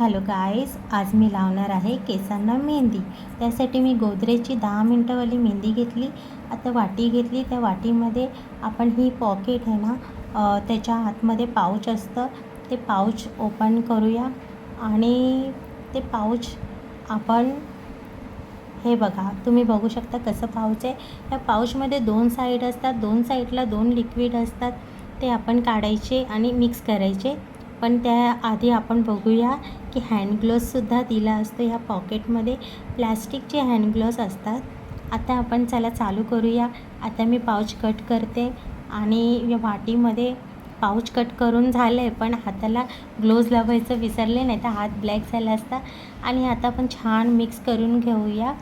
Hello guys आज मी लावणार आहे केसांना मेहंदी. त्यासाठी मी गोदरेजची दहा मिनटंवाली मेहंदी घेतली. आता वाटी घेतली. त्या वाटीमध्ये आपण ही पॉकेट आहे ना त्याच्या आतमध्ये पाऊच असतं. ते पाऊच ओपन करूया. आणि ते पाऊच आपण हे बघा तुम्ही बघू शकता कसं पाऊच आहे. या पाऊचमध्ये दोन साईड असतात. दोन साईडला दोन लिक्विड असतात. ते आपण काढायचे आणि मिक्स करायचे. पण त्याआधी आपण बघूया की हँड ग्लोव्ससुद्धा दिला असतो ह्या पॉकेटमध्ये प्लॅस्टिकचे हँड ग्लोव्स असतात. आता आपण चला चालू करूया. आता मी पाऊच कट करते आणि या वाटीमध्ये पाऊच कट करून झालं आहे पण हाताला ग्लोव्ज लावायचं विसरले नाही तर हात ब्लॅक झाला असता. आणि आता आपण छान मिक्स करून घेऊया.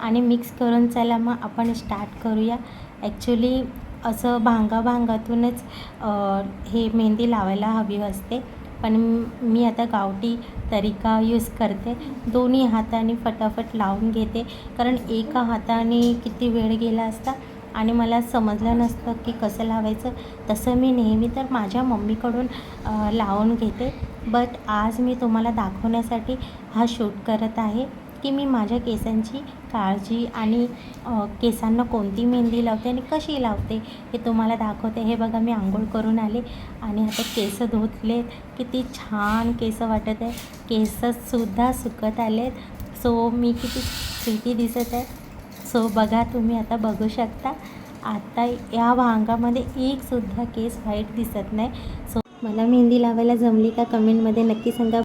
आणि मिक्स करून चला मग आपण स्टार्ट करूया. ॲक्च्युली असं भांगा भांगातूनच हे मेहंदी लावायला हवी असते. पण मी आता गावठी तरीका यूज करते. दोन्ही हाताने फटाफट लावून घेते. कारण एका हाताने किती वेळ गेला असता आणि मला समजलं नसतं की कसं लावायचं. तसं मी नेहमी तर माझ्या मम्मीकडून लावून घेते. बट आज मी तुम्हाला दाखवण्यासाठी हा शूट करत आहे. की मी माझ्या केसांची काळजी आणि केसांना कोणती मेहंदी लावते आणि कशी लावते हे तुम्हाला दाखवते. हे बघा मी आंघोळ करून आले आणि आता केस धुतले किती छान केस वाटत आहे. केससुद्धा सुकत आलेत. सो मी किती प्रीती दिसत आहे. सो बघा तुम्ही आता बघू शकता. आता या भांगामध्ये एकसुद्धा केस व्हाईट दिसत नाही. सो मला मेहंदी लावायला जमली का? कमेंटमध्ये नक्की सांगा.